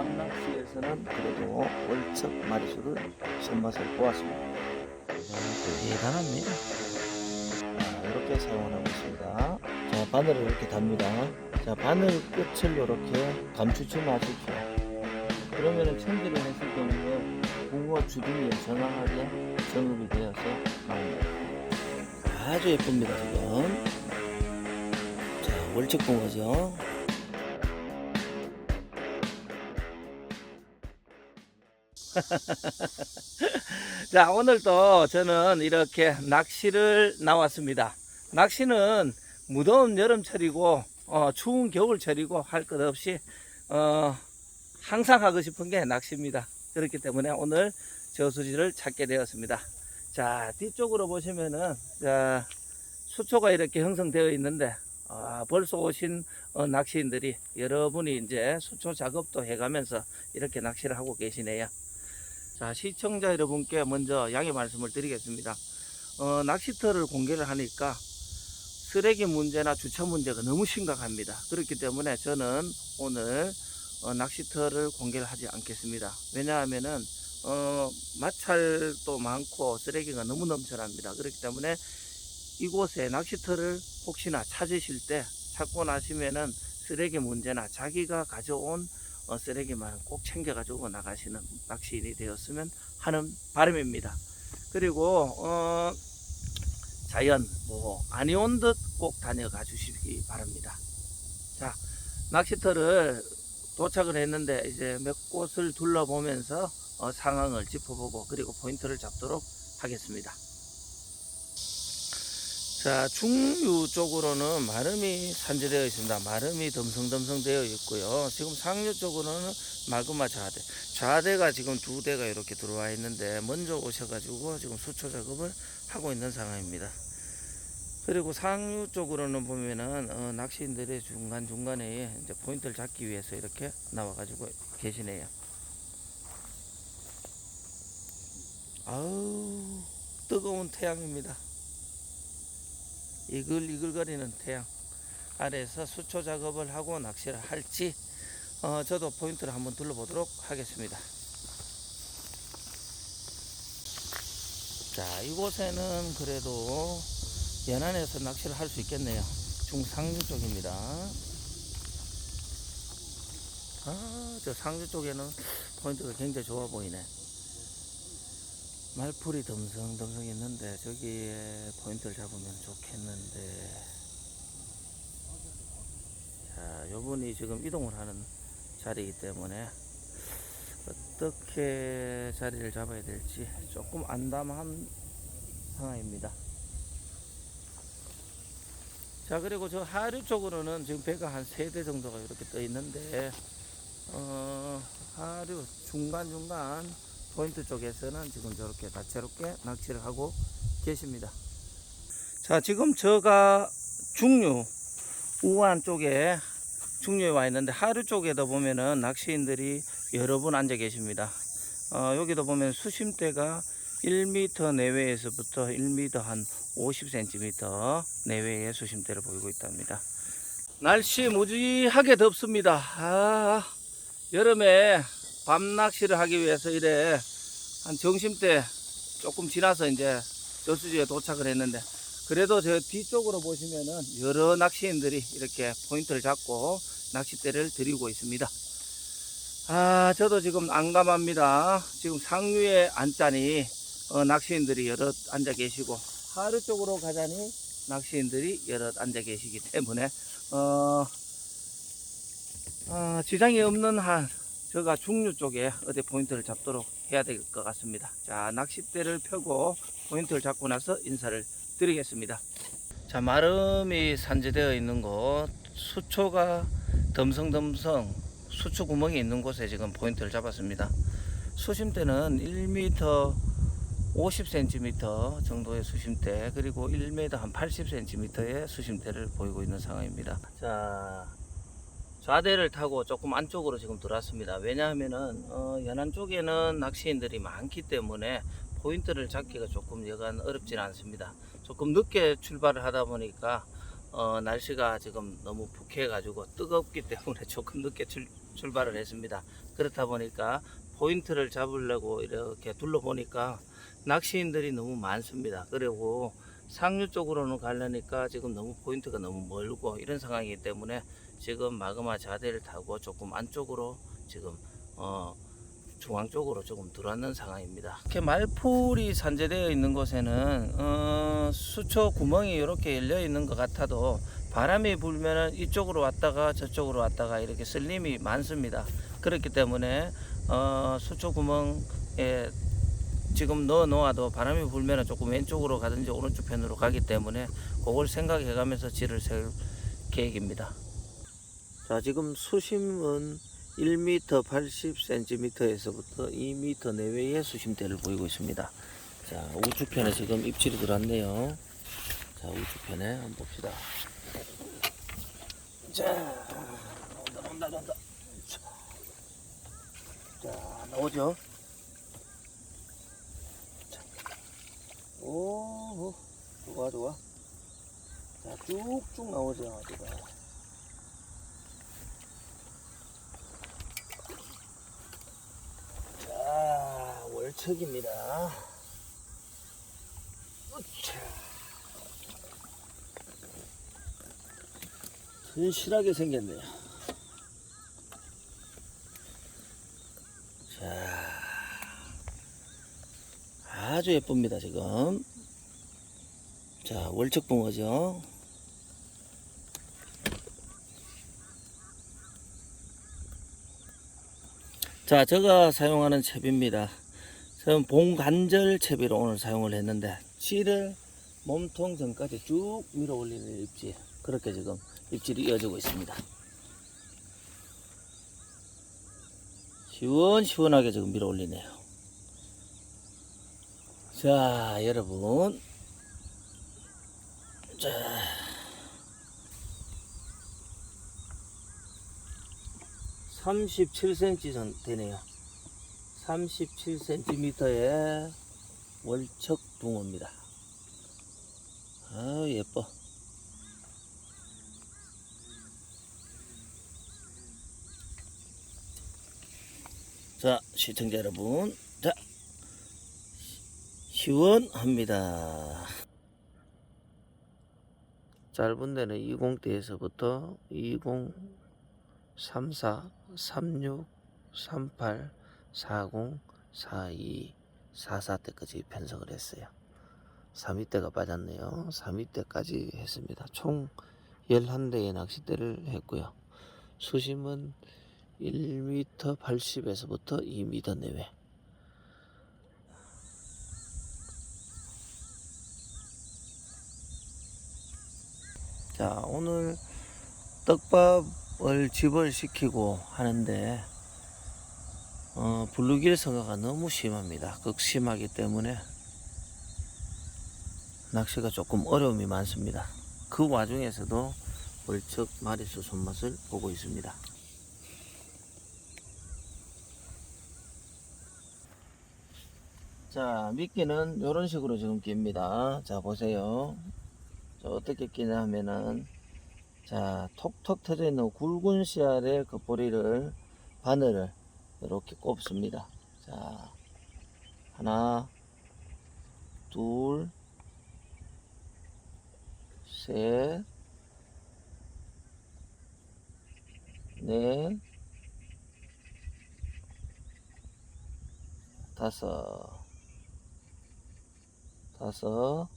밤낚시에서는 그래도 월척 마리수를 손맛을 보았습니다. 대단합니다. 자, 이렇게 사용하고 있습니다. 자, 바늘을 이렇게 답니다. 자, 바늘 끝을 이렇게 감추지 마십시오. 그러면은 챔질을 했을 경우에 붕어 주둥이에 정확하게 정읍이 되어서 나옵니다. 아주 예쁩니다, 지금. 자, 월척 붕어죠. 자, 오늘도 저는 이렇게 낚시를 나왔습니다. 낚시는 무더운 여름철이고, 어, 추운 겨울철이고 할 것 없이, 어, 항상 하고 싶은 게 낚시입니다. 그렇기 때문에 오늘 저수지를 찾게 되었습니다. 자, 뒤쪽으로 보시면은, 자, 수초가 이렇게 형성되어 있는데, 아, 벌써 오신 어, 낚시인들이 여러분이 이제 수초 작업도 해가면서 이렇게 낚시를 하고 계시네요. 자, 시청자 여러분께 먼저 양해 말씀을 드리겠습니다. 어, 낚시터를 공개를 하니까 쓰레기 문제나 주차 문제가 너무 심각합니다. 그렇기 때문에 저는 오늘 어, 낚시터를 공개를 하지 않겠습니다. 왜냐하면은 어, 마찰도 많고 쓰레기가 너무 넘쳐납니다. 그렇기 때문에 이곳에 낚시터를 혹시나 찾으실 때 찾고 나시면은 쓰레기 문제나 자기가 가져온 어, 쓰레기만 꼭 챙겨가지고 나가시는 낚시인이 되었으면 하는 바람입니다. 그리고 어, 자연 뭐 아니 온 듯 꼭 다녀가 주시기 바랍니다. 자 낚시터를 도착을 했는데 이제 몇 곳을 둘러보면서 어, 상황을 짚어보고 그리고 포인트를 잡도록 하겠습니다. 자, 중류 쪽으로는 마름이 산재되어 있습니다. 마름이 덤성덤성 되어 있고요. 지금 상류 쪽으로는 마그마 좌대. 좌대가 지금 두 대가 이렇게 들어와 있는데 먼저 오셔가지고 지금 수초 작업을 하고 있는 상황입니다. 그리고 상류 쪽으로는 보면은 어, 낚시인들이 중간 중간에 이제 포인트를 잡기 위해서 이렇게 나와가지고 계시네요. 아우 뜨거운 태양입니다. 이글이글거리는 태양 아래에서 수초 작업을 하고 낚시를 할지 어, 저도 포인트를 한번 둘러보도록 하겠습니다. 자 이곳에는 그래도 연안에서 낚시를 할 수 있겠네요. 중상류 쪽입니다. 아, 저 상류 쪽에는 포인트가 굉장히 좋아 보이네. 말풀이 덤성덤성 있는데 저기에 포인트를 잡으면 좋겠는데. 자 요분이 지금 이동을 하는 자리이기 때문에 어떻게 자리를 잡아야 될지 조금 안담한 상황입니다. 자 그리고 저 하류 쪽으로는 지금 배가 한 세 대 정도가 이렇게 떠 있는데 어 하류 중간중간 포인트 쪽에서는 지금 저렇게 다채롭게 낚시를 하고 계십니다. 자, 지금 저가 중류 우한 쪽에 중류에 와 있는데 하류 쪽에도 보면은 낚시인들이 여러 분 앉아 계십니다. 어, 여기도 보면 수심대가 1m 내외에서부터 1m 한 50cm 내외의 수심대를 보이고 있답니다. 날씨 무지하게 덥습니다. 아, 여름에 밤 낚시를 하기 위해서 이래 한 점심때 조금 지나서 이제 저수지에 도착을 했는데 그래도 저 뒤쪽으로 보시면은 여러 낚시인들이 이렇게 포인트를 잡고 낚싯대를 들이고 있습니다. 아, 저도 지금 안감합니다. 지금 상류에 앉자니 어, 낚시인들이 여럿 앉아 계시고 하루 쪽으로 가자니 낚시인들이 여럿 앉아 계시기 때문에 어, 어, 지장이 없는 한 제가 중류 쪽에 어디 포인트를 잡도록 해야 될 것 같습니다. 자, 낚싯대를 펴고 포인트를 잡고 나서 인사를 드리겠습니다. 자, 마름이 산재되어 있는 곳, 수초가 덤성덤성 수초 구멍이 있는 곳에 지금 포인트를 잡았습니다. 수심대는 1m 50cm 정도의 수심대 그리고 1m 한 80cm의 수심대를 보이고 있는 상황입니다. 자, 좌대를 타고 조금 안쪽으로 지금 들어왔습니다. 왜냐하면은 어, 연안 쪽에는 낚시인들이 많기 때문에 포인트를 잡기가 조금 여간 어렵지는 않습니다. 조금 늦게 출발을 하다 보니까 어, 날씨가 지금 너무 북해가지고 뜨겁기 때문에 조금 늦게 출, 출발을 했습니다. 그렇다 보니까 포인트를 잡으려고 이렇게 둘러보니까 낚시인들이 너무 많습니다. 그리고 상류 쪽으로는 가려니까 지금 너무 포인트가 너무 멀고 이런 상황이기 때문에 지금 마그마 자대를 타고 조금 안쪽으로 지금 어 중앙 쪽으로 조금 들어왔는 상황입니다. 이렇게 말풀이 산재되어 있는 곳에는 어, 수초 구멍이 이렇게 열려 있는 것 같아도 바람이 불면은 이쪽으로 왔다가 저쪽으로 왔다가 이렇게 쓸림이 많습니다. 그렇기 때문에 어, 수초 구멍에 지금 넣어 놓아도 바람이 불면은 조금 왼쪽으로 가든지 오른쪽 편으로 가기 때문에 그걸 생각해 가면서 질을 세울 계획입니다. 자, 지금 수심은 1m 80cm에서부터 2m 내외의 수심대를 보이고 있습니다. 자, 우측편에 지금 입질이 들어왔네요. 자, 우측편에 한번 봅시다. 자, 나온다, 나온다. 자, 자, 나오죠? 자. 오, 좋아, 좋아. 자, 쭉쭉 나오죠, 지금. 으차. 튼실하게 생겼네요. 자, 아주 예쁩니다, 지금. 자, 월척붕어죠. 자, 제가 사용하는 채비입니다. 저는 봉관절 채비로 오늘 사용을 했는데, 실을 몸통 전까지 쭉 밀어 올리는 입질. 그렇게 지금 입질이 이어지고 있습니다. 시원시원하게 지금 밀어 올리네요. 자, 여러분. 자. 삼십칠 전 되네요. 37cm의 월척 붕어입니다. 아 예뻐. 자, 시청자 여러분. 자, 시원합니다. 짧은 데는 20대에서부터 20, 34, 36, 38, 40, 42, 44대까지 편성을 했어요. 3위대가 빠졌네요. 3위대까지 했습니다. 총 11대의 낚싯대를 했고요. 수심은 1m 80에서부터 2m 내외. 자, 오늘 떡밥을 집을 시키고 하는데 어, 블루길 성화가 너무 심합니다. 극심하기 때문에 낚시가 조금 어려움이 많습니다. 그 와중에서도 월척 마리수 손맛을 보고 있습니다. 자, 미끼는 이런 식으로 지금 낍니다. 자, 보세요. 자, 어떻게 끼냐 하면은, 자, 톡톡 터져 있는 굵은 씨알의 그 보리를, 바늘을 이렇게 꼽습니다. 자, 하나, 둘, 셋, 넷, 다섯, 다섯,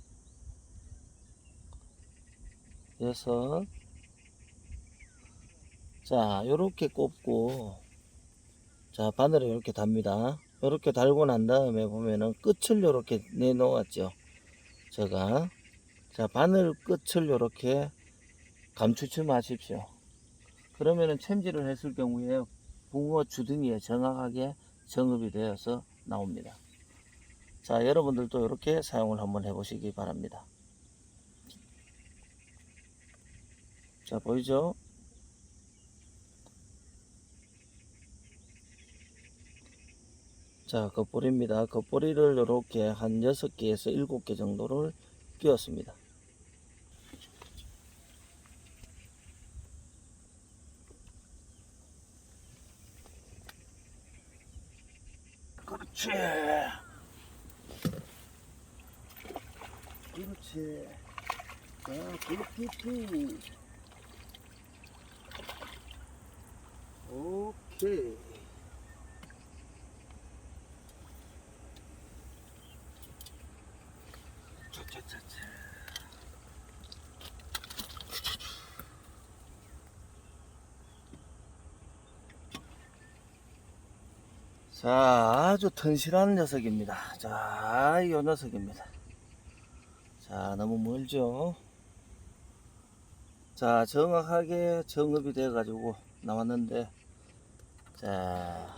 여섯. 자, 요렇게 꼽고, 자, 바늘을 이렇게 답니다. 요렇게 달고 난 다음에 보면은 끝을 요렇게 내놓았죠. 제가. 자, 바늘 끝을 요렇게 감추지 마십시오. 그러면은 챔질을 했을 경우에 붕어 주둥이에 정확하게 정읍이 되어서 나옵니다. 자, 여러분들도 이렇게 사용을 한번 해보시기 바랍니다. 자, 보이죠? 자 겉보리입니다. 겉보리를 이렇게 한 6개에서 7개 정도를 끼웠습니다. 그렇지. 그렇지. 자 그렇지 오케이. 자, 아주 튼실한 녀석입니다. 자, 이 녀석입니다. 자, 너무 멀죠? 자, 정확하게 정읍이 돼가지고 나왔는데, 자,